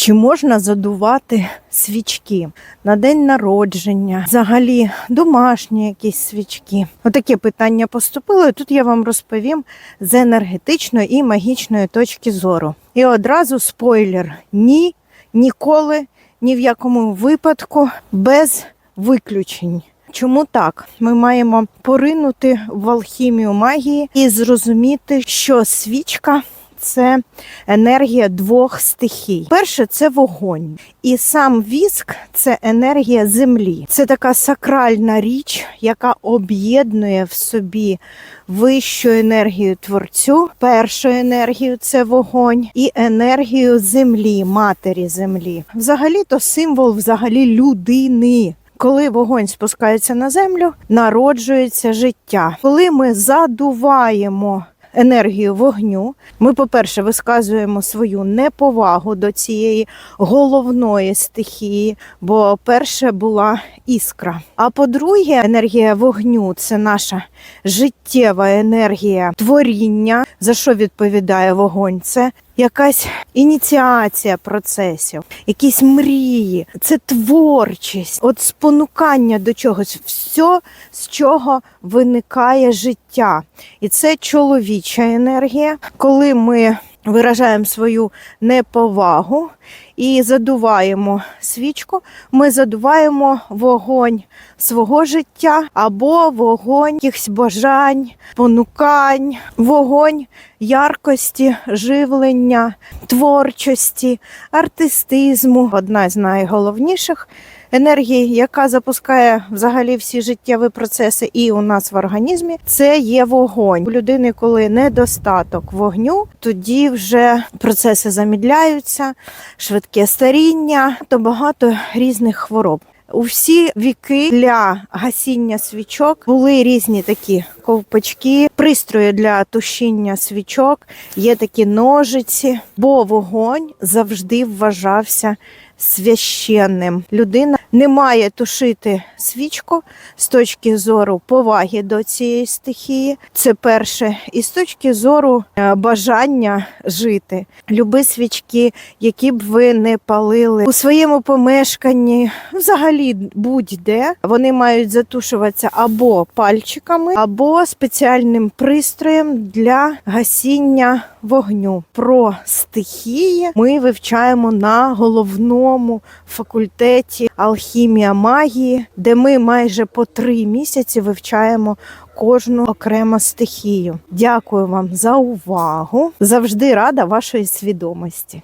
Чи можна задувати свічки на день народження, взагалі домашні якісь свічки? Отаке питання поступило. і Тут я вам розповім з енергетичної і магічної точки зору. І одразу спойлер: ні, ніколи, ні в якому випадку без виключень. Чому так? Ми маємо поринути в алхімію магії і зрозуміти, що свічка це енергія двох стихій. Перше це вогонь, і сам віск це енергія землі. Це така сакральна річ, яка об'єднує в собі вищу енергію творцю, першу енергію це вогонь, і енергію землі, матері землі. Взагалі то символ взагалі людини. Коли вогонь спускається на землю, народжується життя. Коли ми задуваємо енергію вогню, ми, по-перше, висказуємо свою неповагу до цієї головної стихії, бо перше була іскра. А по-друге, енергія вогню це наша життєва енергія творіння. За що відповідає вогонь? Це якась ініціація процесів, якісь мрії, це творчість, от спонукання до чогось, все, з чого виникає життя. І це чоловіча енергія, коли ми виражаємо свою неповагу і задуваємо свічку, ми задуваємо вогонь свого життя або вогонь якихось бажань, понукань, вогонь яркості, живлення, творчості, артистизму. Одна з найголовніших енергій, яка запускає взагалі всі життєві процеси і у нас в організмі, це є вогонь. У людини, коли недостаток вогню, тоді вже процеси замідляються, швидке старіння, то багато різних хвороб. У всі віки для гасіння свічок були різні такі ковпачки, пристрої для тушіння свічок, є такі ножиці, бо вогонь завжди вважався священним. Людина не має тушити свічку з точки зору поваги до цієї стихії. Це перше, і з точки зору е, бажання жити. Люби свічки, які б ви не палили у своєму помешканні, взагалі будь-де вони мають затушуватися або пальчиками, або спеціальним пристроєм для гасіння вогню. Про стихії ми вивчаємо на головному факультеті алхімія магії, де ми майже по три місяці вивчаємо кожну окрему стихію. Дякую вам за увагу. Завжди рада вашої свідомості.